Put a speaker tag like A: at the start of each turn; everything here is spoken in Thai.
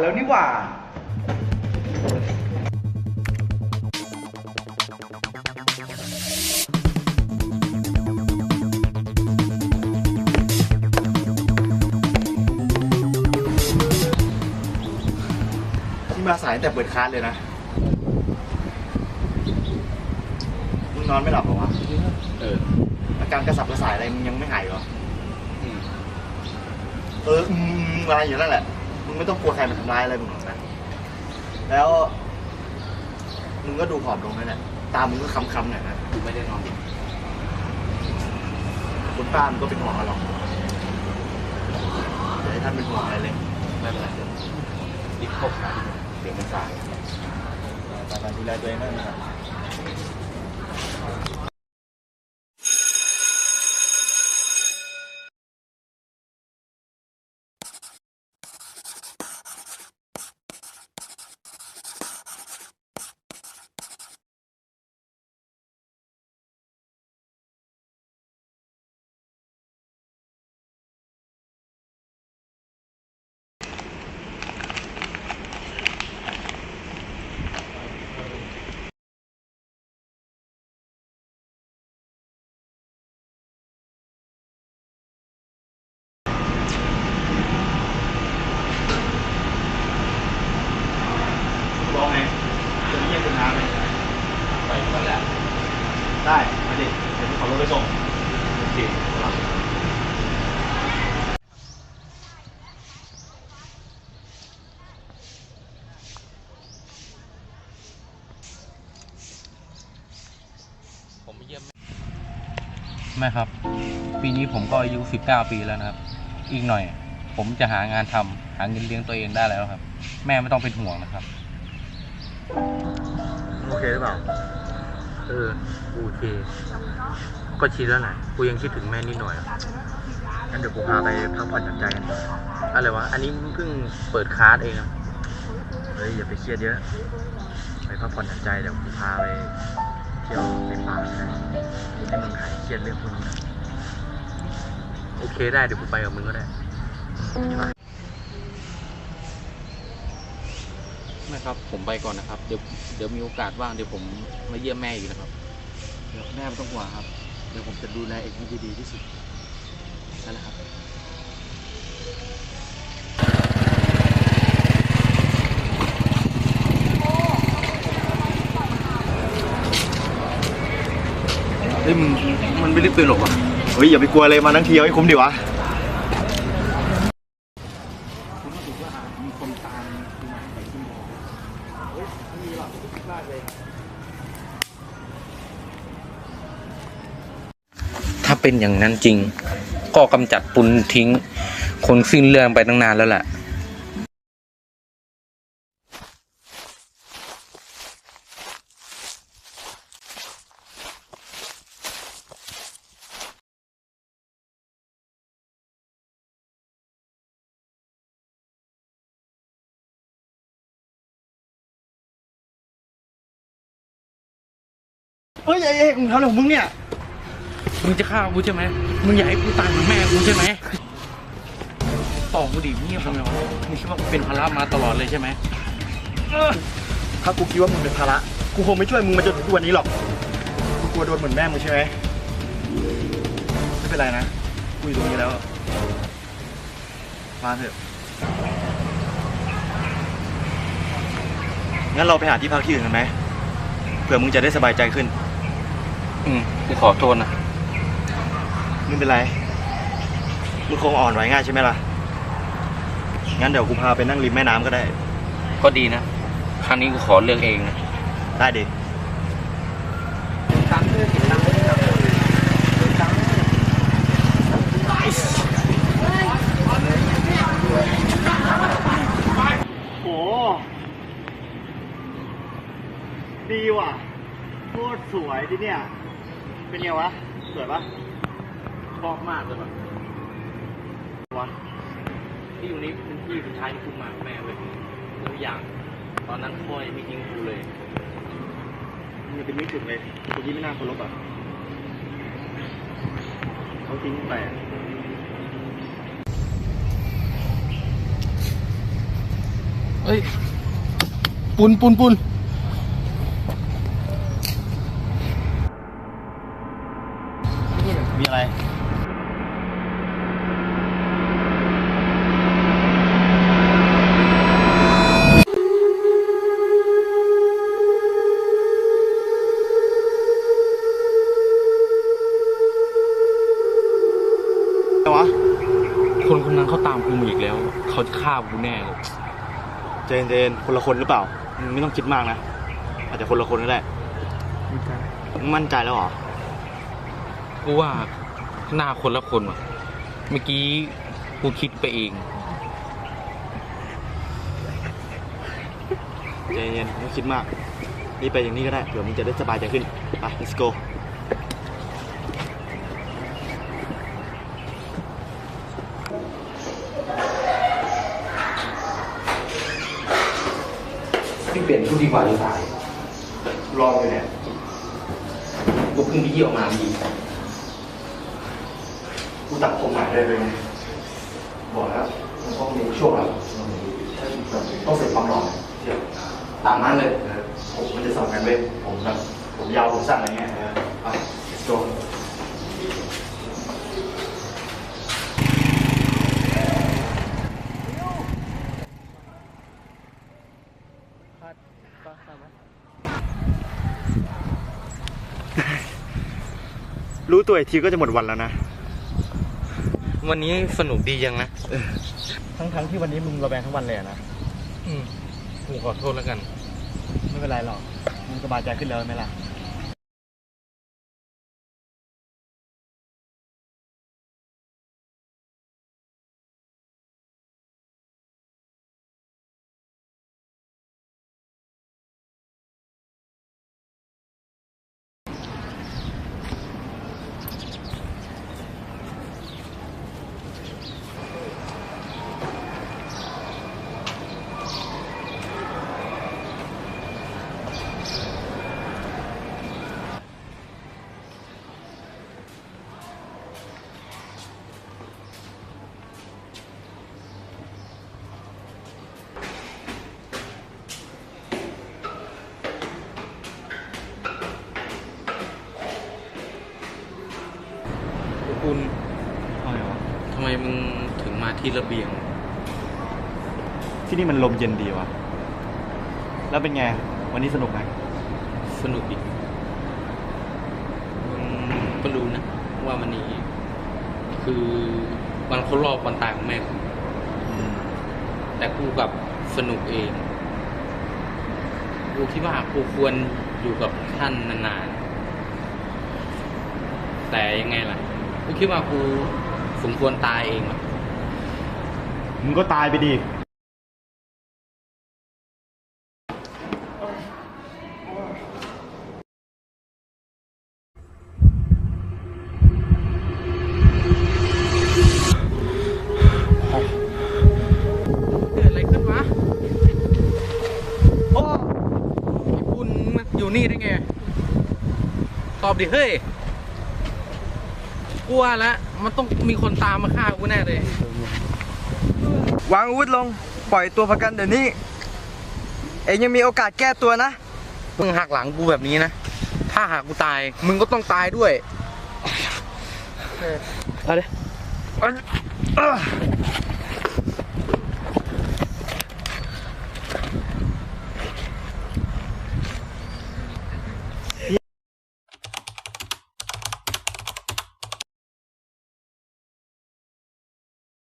A: แล้วนี่หว่า
B: ที่มาสายตั้งแต่เปิดคลาสเลยนะ มึงนอนไม่หลับเหรอวะ
A: เออ
B: อาการกระสับกระส่ายอะไรมึงยังไม่หายเหรอ
A: อืม
B: เอออืมอะไรอยู่นั่นแหละ มึงไม่ต้องกลัวใครมาทำร้ายอะไรมึงหรอกนะ แล้ว มึงก็ดูผอมลงนั่นแหละตามึงก็ค้ำๆหน่อยนะ
A: กูไม่ได้นอน
B: คุณป้ามันก็เป็นห่วงเราหรอกเดี๋ยวให้ท่านเป็นห่วงอะไรเลย
A: ไม่เป็นไรเดี๋ยวรีบเข้าคลาสดีกว่าเดี๋ยวมันสาย
B: ตามดูแลตัวเองด้วยนะครับ ร้องไงจะไม่เยี่ยมคุณน้าไหม
A: ไปวันแหละ
B: ได้ มาดิ เดี๋ยวผมขับรถไปส่ง
A: โอเค ผมเยี่ยม แม่ครับ ปีนี้ผมก็อายุ 19 ปีแล้วนะครับ อีกหน่อย ผมจะหางานทำหาเงินเลี้ยงตัวเองได้แล้วครับ แม่ไม่ต้องเป็นห่วงนะครับ
B: โอเคหรือเปล่า
A: เออ โอเค ก็ชินแล้วนะกูยังคิดถึงแม่นิดหน่อย
B: งั้นเดี๋ยวกูพาไปพักผ่อนหย่อนใจกันอะ
A: ไรวะ อันนี้เพิ่งเปิดคลาสเองนะ
B: เฮ้ยอย่าไปเครียดเยอะ ไปพักผ่อนหย่อนใจเดี๋ยวกูพาไป ที่ยวในป่านะให้มึงหายเครียดเรื่องพวกนี้น่อย
A: โอเคได้เดี๋ยวกูไปกับมึงก็ได้แม่ครับ ผมไปก่อนนะครับ เดี๋ยวเดี๋ยวมีโอกาสว่างเดี๋ยวผมมาเยี่ยมแม่อีกนะครับ
B: เดี๋ยวแม่ไม่ต้องห่วงครับ เดี๋ยวผมจะดูแลเองให้ดีที่สุดนั่นแหละครับ
A: ฮ้ยมึงมันไม่ได้ปืนหรอกวะ
B: เฮ้ยอย่าไปกลัวเลยมาทั้งทีเอาให้คุ้มดิวะ
A: ถ้าเป็นอย่างนั้นจริง ก็กำจัดปุนทิ้ง คนสิ้นเรื่องไปตั้งนานแล้วแหละ
B: เฮ้ยไอ้เอกมึงทำอะไรของมึงเนี่ย
A: มึงจะฆ่ากูใช่ไหมมึงอยากให้กูตายเหมือนแม่กูใช่ไหมตอบกูดิเงียบทำไมวะมึงคิดว่ากูเป็นภาระมาตลอดเลยใช่ไหม
B: ถ้ากูคิดว่ามึงเป็นภาระ กูคงไม่ช่วยมึงมาจนถึงทุกวันนี้หรอก กูกลัวโดนเหมือนแม่มึงใช่ไหมไม่เป็นไรนะ กูอยู่ตรงนี้แล้ว มาเถอะ งั้นเราไปหาที่พักที่อื่นกันไหม เผื่อมึงจะได้สบายใจขึ้น
A: อืมกูขอโทษนะ
B: ไม่เป็นไร มึงคงอ่อนไหวง่ายใช่ไหมล่ะ งั้นเดี๋ยวกูพาไปนั่งริมแม่น้ำก็ได้
A: ก็ดีนะ ครั้งนี้กูขอเลือกเองนะ
B: ได้ดิโหดีว่ะ โคตรสวยที่เนี่ย เป็นไงวะ สวยปะ
A: ชอบมากเลยว่ะ
B: วะ
A: ที่อยู่นี้เป็นที่สุดท้ายที่กูมากับแม่เลยตัวอย่าง ตอนนั้นพ่อยังไม่ทิ้งกูเลย
B: มึงอย่าไปนึกถึงเลยคนที่ไม่น่าเคารพอะเขาทิ้งไปอะ
A: เอ้ย ปุนปุนปุน
B: มี อะไรอะไรวะ
A: คนคนนั้นเขาตามกูมาอีกแล้ว เขาจะฆ่ากูแน่เลย
B: เจนเจนคนละคนหรือเปล่ามึงไม่ต้องคิดมากนะ อาจจะคนละคนก็ได้มึงมั่นใจแล้วเหรอ
A: กูว่า หน้าคนละคนว่ะ เมื่อกี้กูคิดไปเอง
B: ใจเย็นไม่ต้องคิดมากรีบไปอย่างนี้ก็ได้เดี๋ยวมึงจะได้สบายใจขึ้น ไป let's go
A: พี่เปลี่ยนชุดดีกว่าดีกว่า
B: ลองเลยเนี่ย
A: กูเพิ่งไปเยี่ยวมาดี
B: กู ตัดผมใหม่ได้เลยบอกแล้วมันต้องมีช่วงแบบต้องเสร็จความหล่อเดี๋ยว
A: ตามนั้นเลย
B: เออผมมันจะสำคัญเว้ยผมแบบผมยาวผมสั้นอะไรเงี้ยเออไป let's go รู้ตัวอีกทีก็จะหมดวันแล้วนะ
A: วันนี้สนุกดียังนะ
B: ทั้งทั้งๆที่วันนี้มึงระแวงทั้งวันเลยอะนะ
A: อืมกูขอโทษแล้วกัน
B: ไม่เป็นไรหรอกมึงสบายใจขึ้นแล้วไหมล่ะ
A: ที่ระเบียง
B: ที่นี่มันลมเย็นดีวะแล้วเป็นไง วันนี้สนุกไหม
A: สนุกดีมึงก็รู้นะ ว่าวันนี้ คือวันครบรอบวันตายของแม่กูแต่กูกลับสนุกเองกูคิดว่ากูควรอยู่กับท่านนานๆ แต่ยังไงล่ะกูคิดว่ากูสมควรตายเองว่ะ
B: มึงก็ตายไปดิ
A: เกิดอะไรขึ้นวะ โอ้ไอ้คุณมาอยู่นี่ได้ไง ตอบดิเฮ้ยกลัวแล้วมันต้องมีคนตามมาฆ่ากูแน่เลย
C: วางอาวุธลง ปล่อยตัวประกันเดี๋ยวนี้ เองยังมีโอกาสแก้ตัวนะ
A: มึงหักหลังกูแบบนี้นะ ถ้าหากกูตาย มึงก็ต้องตายด้วย
C: เอาเลย